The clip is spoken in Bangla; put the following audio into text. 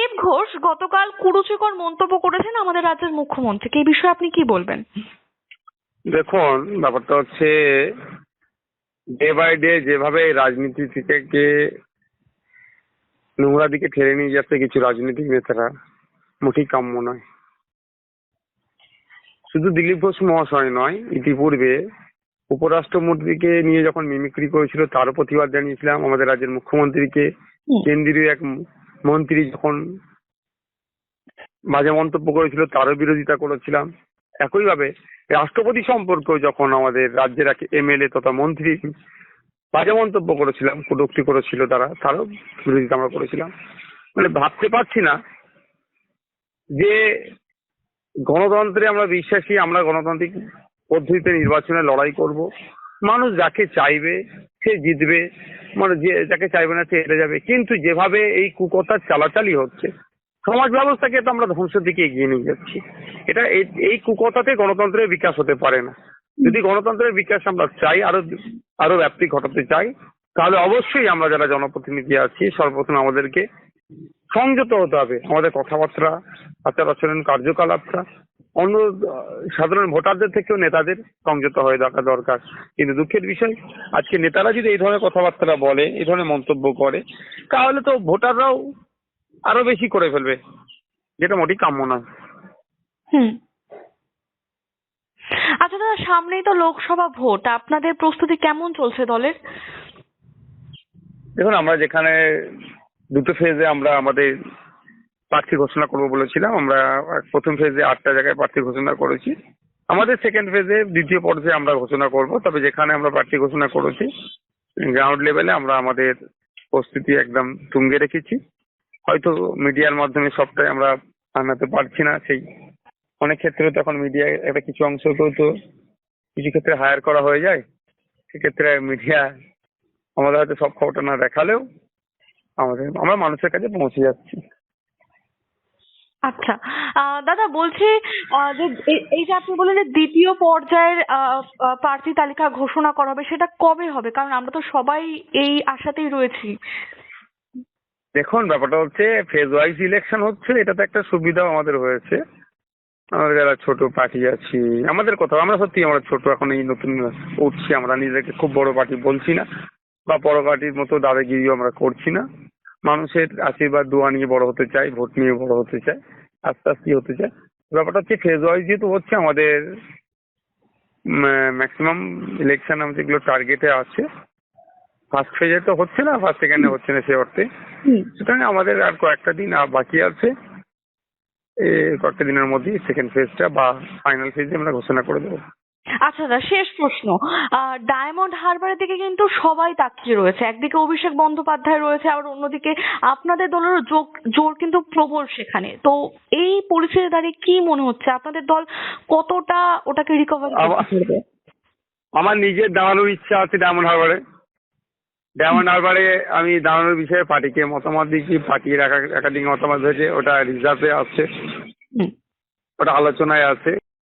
দিলীপ ঘোষ গতকাল কুরুচিকর মন্তব্য করেছেন আমাদের রাজ্যের মুখ্যমন্ত্রীকে। এই বিষয়ে আপনি কি বলবেন? দেখুন ব্যাপারটা হচ্ছে ডে বাই ডে যেভাবে রাজনীতি থেকে কে নোংরা দিকে ঠেলে নিয়ে যাচ্ছে কিছু রাজনৈতিক নেতারা মোটেই কাম্য নয়। শুধু দিলীপ ঘোষ মহাশয় নয় ইতিপূর্বে উপরাষ্ট্রমন্ত্রীকে নিয়ে যখন মিমিক্রি করেছিল তারও প্রতিবাদ জানিয়েছিলাম। আমাদের রাজ্যের মুখ্যমন্ত্রীকে কেন্দ্রীয় এক মন্ত্রী যখন বাজে মন্তব্য করেছিল, তারও বিরোধিতা করেছিলাম। একইভাবে রাষ্ট্রপতি সম্পর্কেও যখন আমাদের রাজ্যের এক এমএলএ তথা মন্ত্রী বাজে মন্তব্য করেছিলাম, কটূক্তি করেছিল তারা, তারও বিরোধিতা আমরা করেছিলাম। মানে ভাবতে পারছি না যে গণতন্ত্রে আমরা বিশ্বাসী, আমরা গণতান্ত্রিক পদ্ধতিতে নির্বাচনে লড়াই করব। মানুষ যাকে চাইবে, সে জিতবে। মানে যে, যাকে চাইবে না সে হেরে যাবে। কিন্তু যেভাবে এই কুকথার চালাচালি হচ্ছে, সমাজ ব্যবস্থাকে তো আমরা ধ্বংসের দিকে এগিয়ে নিয়ে যাচ্ছি। এটা এই- কুকথাতে গণতন্ত্রের বিকাশ হতে পারে না। যদি গণতন্ত্রের বিকাশ আমরা চাই, আরও আরও ব্যাপ্তি ঘটাতে চাই, তাহলে অবশ্যই আমরা যারা জনপ্রতিনিধি আছি, সর্বপ্রথম আমাদেরকে সংযত হতে হবে। আমাদের কথাবার্তা আচার আচরণ কার্যকলাপটা অন্য সাধারণ ভোটারদের থেকেও নেতাদের সংযত হয়ে থাকা দরকার। কিন্তু দুঃখের বিষয় আজকে নেতারা যদি এই ধরনের কথাবার্তা বলে এই ধরনের মন্তব্য করে তাহলে তো ভোটাররাও আরও বেশি করে ফেলবে। যেটা মোটেই কাম্য নয়। আচ্ছা দাদা সামনেই তো লোকসভা ভোট। আপনাদের প্রস্তুতি কেমন চলছে দলের? দেখুন আমরা যেখানে দুটো ফেজে আমরা আমাদের প্রার্থী ঘোষণা করব বলেছিলাম। আমরা প্রথম ফেজে আটটা জায়গায় প্রার্থী ঘোষণা করেছি। আমাদের সেকেন্ড ফেজে দ্বিতীয় পর্যায়ে আমরা ঘোষণা করব। তবে যেখানে আমরা প্রার্থী ঘোষণা করেছি গ্রাউন্ড লেভেলে আমরা আমাদের প্রস্তুতি একদম তুঙ্গে রেখেছি। হয়তো মিডিয়ার মাধ্যমে সবটাই আমরা আনাতে পারছি না। সেই অনেক ক্ষেত্রে তখন মিডিয়া একটা কিছু অংশকেও তো কিছু ক্ষেত্রে হায়ার করা হয়ে যায়। সেক্ষেত্রে মিডিয়া আমাদের হয়তো সব খবরটা না দেখালেও আমাদের, আমরা মানুষের কাছে পৌঁছে যাচ্ছি। আচ্ছা। আহ, দাদা বলছি আহ, যে এই- যে আপনি বললেন যে দ্বিতীয় পর্যায়ের আহ, প্রার্থী তালিকা ঘোষণা করা হবে সেটা কবে হবে? কারণ আমরা তো সবাই এই আশাতেই রয়েছি। দেখুন ব্যাপারটা হচ্ছে ফেজ ওয়াইজ ইলেকশন হচ্ছে এটা তো একটা সুবিধাও আমাদের হয়েছে। আমাদের যারা ছোট পার্টি আছি আমাদের কথা আমরা সত্যি আমরা ছোট এখন এই নতুন উঠছি আমরা নিজেদেরকে খুব বড় পার্টি বলছি না বা বড় পার্টির মতো দাদাগিরিও আমরা করছি না। মানুষের আশীর্বাদ দোয়া নিয়ে বড় হতে চাই ভোট নিয়ে বড় হতে চাই আস্তে আস্তে হতে চাই ব্যাপারটা হচ্ছে ফেজ ওয়াইজ যেহেতু হচ্ছে আমাদের ম্যাক্সিমাম ইলেকশন আমাদের যেগুলো টার্গেটে আছে ফার্স্ট ফেজে তো হচ্ছে না ফার্স্ট সেকেন্ডে হচ্ছে না সে অর্থে। সুতরাং আমাদের আর কয়েকটা দিন আর বাকি আছে। কয়েকটা দিনের মধ্যেই সেকেন্ড ফেজটা বা ফাইনাল ফেজে আমরা ঘোষণা করে দেবো। আচ্ছা দাদা শেষ প্রশ্ন। আহ, ডায়মন্ড হারবারের দিকে কিন্তু সবাই তাকিয়ে রয়েছে। একদিকে অভিষেক বন্দ্যোপাধ্যায় রয়েছে আবার অন্যদিকে আপনাদের দলেরও যোগ জোর কিন্তু প্রবল সেখানে। তো এই পরিস্থিতি দাঁড়িয়ে কি মনে হচ্ছে? আপনাদের দল কতটা ওটাকে রিকভার করবে আমার নিজের দাঁড়ানোর ইচ্ছা আছে ডায়মন্ড হারবারে ডায়মন্ড হারবারে আমি দাঁড়ানোর বিষয়ে পার্টিকে মতামত দিচ্ছি পার্টির একা- একাধিক মতামত হয়েছে ওটা রিজার্ভে আছে হুম। ওটা আলোচনায় আছে।